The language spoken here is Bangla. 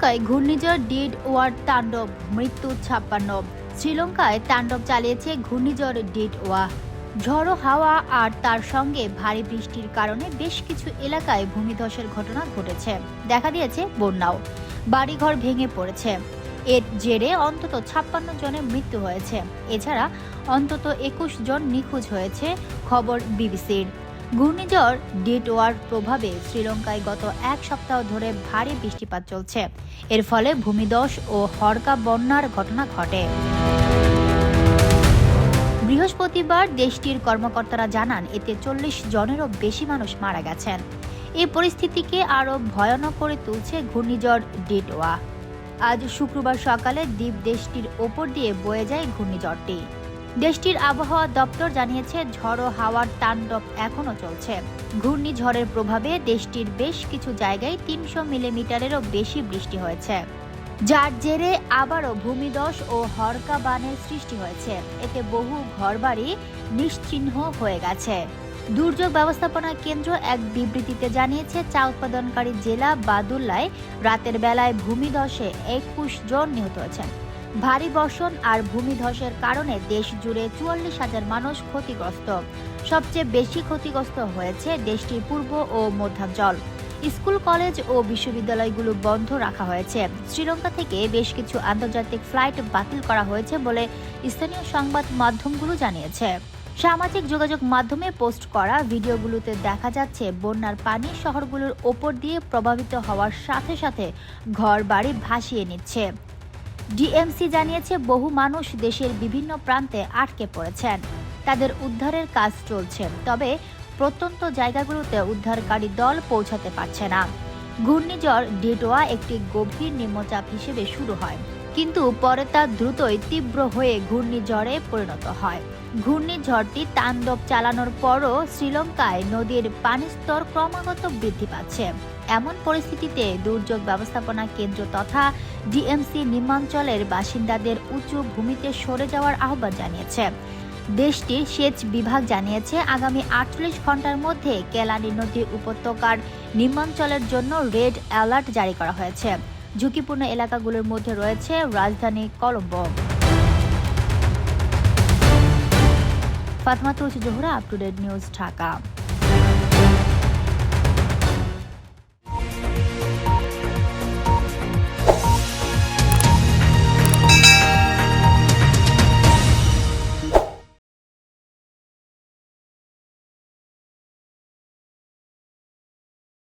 শ্রীলঙ্কায় ঘূর্ণিঝড় ডিড ওয়ার তাণ্ডব, মৃত্যু ছাপ্পান্ন। শ্রীলঙ্কায় তাণ্ডব চালিয়েছে ঘূর্ণিঝড় ডিড ওয়া। ঝড়ো হাওয়া আর তার সঙ্গে ভারী বৃষ্টির কারণে বেশ কিছু এলাকায় ভূমিধসের ঘটনা ঘটেছে। দেখা দিয়েছে বন্যাও। বাড়িঘর ভেঙে পড়েছে। এর জেরে অন্তত ছাপ্পান্ন জনের মৃত্যু হয়েছে। এছাড়া অন্তত একুশ জন নিখোঁজ হয়েছে, খবর বিবিসির। ঘূর্ণিঝড় ডিটওয়ার প্রভাবে শ্রীলঙ্কায় গত এক সপ্তাহ ধরে ভারী বৃষ্টিপাত চলছে। এর ফলে ভূমিধস ও হরকা বন্যার ঘটনা ঘটে। বৃহস্পতিবার দেশটির কর্মকর্তারা জানান, এতে চল্লিশ জনেরও বেশি মানুষ মারা গেছেন। এই পরিস্থিতিকে আরও ভয়ানক করে তুলছে ঘূর্ণিঝড় ডিটওয়া। আজ শুক্রবার সকালে দ্বীপ দেশটির ওপর দিয়ে বয়ে যায় ঘূর্ণিঝড়টি। দেশটির আবহাওয়া দপ্তর জানিয়েছে, ঝড়ো হাওয়ার তাণ্ডব এখনও চলছে। ঘূর্ণিঝড়ের প্রভাবে দেশটির বেশ কিছু জায়গায় তিনশো মিলিমিটারেরও বেশি বৃষ্টি হয়েছে। যার জেরে আবারও ভূমিধস ও হরকা বানের সৃষ্টি হয়েছে। এতে বহু ঘরবাড়ি নিশ্চিহ্ন হয়ে গেছে। দুর্যোগ ব্যবস্থাপনা কেন্দ্র এক বিবৃতিতে জানিয়েছে, চা উৎপাদনকারী জেলা বাদুল্লায় রাতের বেলায় ভূমিধসে একুশ জন নিহত হয়েছেন। ভারী বর্ষণ আর ভূমিধসের কারণে দেশ জুড়ে চুয়াল্লিশ হাজার মানুষ ক্ষতিগ্রস্ত। সবচেয়ে বেশি ক্ষতিগ্রস্ত হয়েছে দেশটির পূর্ব ও মধ্যাঞ্চল। স্কুল, কলেজ ও বিশ্ববিদ্যালয়গুলো বন্ধ রাখা হয়েছে। শ্রীলঙ্কা থেকে বেশ কিছু আন্তর্জাতিক ফ্লাইট বাতিল করা হয়েছে বলে স্থানীয় সংবাদ মাধ্যমগুলো জানিয়েছে। সামাজিক যোগাযোগ মাধ্যমে পোস্ট করা ভিডিওগুলোতে দেখা যাচ্ছে, বন্যার পানি শহরগুলোর ওপর দিয়ে প্রভাবিত হওয়ার সাথে সাথে ঘর বাড়ি ভাসিয়ে নিচ্ছে। ডিএমসি জানিয়েছে বহু মানুষ দেশের বিভিন্ন প্রান্তে আটকে পড়েছেন। তাদের উদ্ধারের কাজ চলছে, তবে প্রত্যন্ত জায়গাগুলোতে উদ্ধারকারী দল পৌঁছাতে পারছে না। ঘূর্ণিঝড় ডেটোয়া একটি গভীর নিম্নচাপ হিসেবে শুরু হয়। কিন্তু পরে তা দ্রুতই তীব্র হয়ে ঘূর্ণিঝড়ে পরিণত হয়। ঘূর্ণিঝড়টি তাণ্ডব চালানোর পরও শ্রীলঙ্কায় নদীর পানিস্তর ক্রমাগত বৃদ্ধি পাচ্ছে। এমন পরিস্থিতিতে দুর্যোগ ব্যবস্থাপনা কেন্দ্র তথা ডিএমসি নিম্নাঞ্চলের বাসিন্দাদের উঁচু ভূমিতে সরে যাওয়ার আহ্বান জানিয়েছে। দেশটির সেচ বিভাগ জানিয়েছে, আগামী আটচল্লিশ ঘণ্টার মধ্যে কেলানি নদী উপত্যকার নিম্নাঞ্চলের জন্য রেড অ্যালার্ট জারি করা হয়েছে। ঝুঁকিপূর্ণ এলাকাগুলোর মধ্যে রয়েছে রাজধানী Colombo. Fatema Tulsi Zohra up to date news Dhaka.